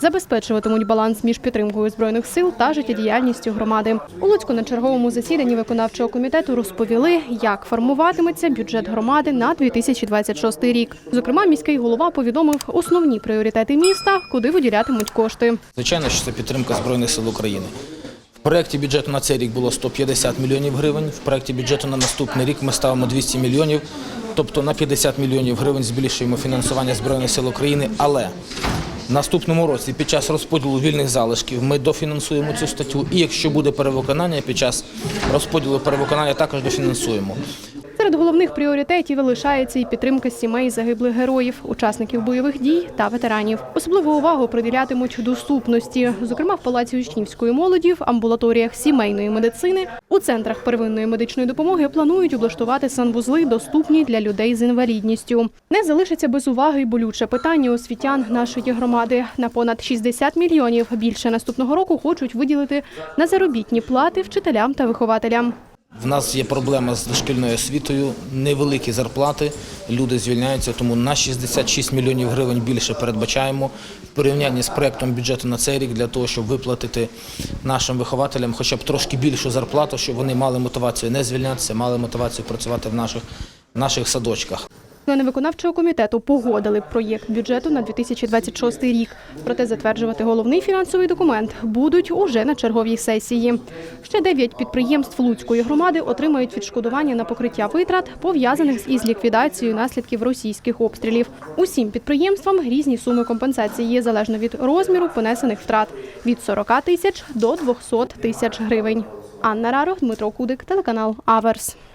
забезпечуватимуть баланс між підтримкою збройних сил та життєдіяльністю громади. У Луцьку на черговому засіданні виконавчого комітету розповіли, як формуватиметься бюджет громади на 2026 рік. Зокрема, міський голова повідомив основні пріоритети міста, куди виділятимуть кошти. Звичайно, що це підтримка Збройних сил України. В проєкті бюджету на цей рік було 150 мільйонів гривень. В проєкті бюджету на наступний рік ми ставимо 200 мільйонів, тобто на 50 мільйонів гривень збільшуємо фінансування Збройних сил України. Але наступному році під час розподілу вільних залишків ми дофінансуємо цю статтю. І якщо буде перевиконання, під час розподілу перевиконання також дофінансуємо. Серед головних пріоритетів лишається і підтримка сімей загиблих героїв, учасників бойових дій та ветеранів. Особливу увагу приділятимуть доступності, зокрема в палаці учнівської молоді, в амбулаторіях сімейної медицини, у центрах первинної медичної допомоги планують облаштувати санвузли, доступні для людей з інвалідністю. Не залишиться без уваги й болюче питання освітян нашої громади. На понад 60 мільйонів більше наступного року хочуть виділити на заробітні плати вчителям та вихователям. В нас є проблема з дошкільною освітою, невеликі зарплати, люди звільняються, тому на 66 мільйонів гривень більше передбачаємо в порівнянні з проєктом бюджету на цей рік для того, щоб виплатити нашим вихователям хоча б трошки більшу зарплату, щоб вони мали мотивацію не звільнятися, мали мотивацію працювати в наших, в наших садочках. Члени виконавчого комітету погодили проєкт бюджету на 2026 рік. Проте затверджувати головний фінансовий документ будуть уже на черговій сесії. Ще дев'ять підприємств Луцької громади отримають відшкодування на покриття витрат, пов'язаних із ліквідацією наслідків російських обстрілів. Усім підприємствам різні суми компенсації залежно від розміру понесених втрат від 40 тисяч до 200 тисяч гривень. Анна Раро, Дмитро Кудик, телеканал Аверс.